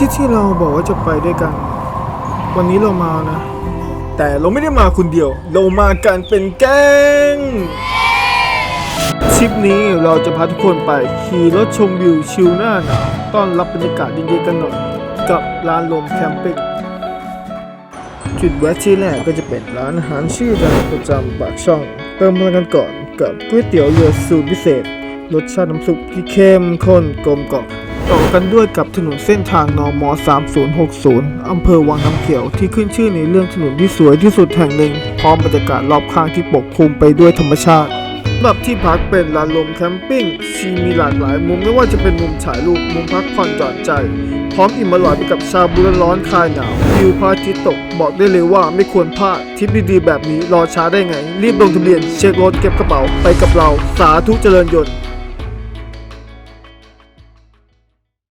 ที่ที่เราบอกว่าจะไปด้วยกัน วันนี้เรามานะ แต่เราไม่ได้มาคนเดียว เรามากันเป็นแก๊งทริปนี้เราจะพาทุกคนไปขี่รถชมวิวชิลหน้าหนาวต้อนรับบรรยากาศเย็นๆกันหน่อยกับร้านลมแคมปิ้งจุดแวะที่แรกก็จะเป็นร้านอาหารชื่อดังประจำปากช่อง เติมพลังกันก่อนกับก๋วยเตี๋ยวเรือสูตรพิเศษ รสชาติน้ำซุปที่เข้มข้นกลมกล่อม ต่อกันด้วยกับถนนเส้นทางนม 3060 อำเภอวังน้ำเขียวที่ขึ้นชื่อในเรื่องถนนที่สวยที่สุดแห่งหนึ่ง พร้อมบรรยากาศรอบข้างที่ปกคลุมไปด้วยธรรมชาติสำหรับที่พักเป็นลานลมแคมปิ้งชีมีหลากหลายมุมไม่ว่าจะเป็นมุมถ่ายรูปมุมพักผ่อนหย่อนใจ พร้อมอิ่มอร่อยไปกับชาบูร้อนๆคลายหนาววิวพระอาทิตย์ตกบอกได้เลยว่าไม่ควรพลาดทริปดีๆแบบนี้รอช้าได้ไง รีบลงทะเบียนเช็ครถเก็บกระเป๋าไปกับเราสาธุเจริญยนต์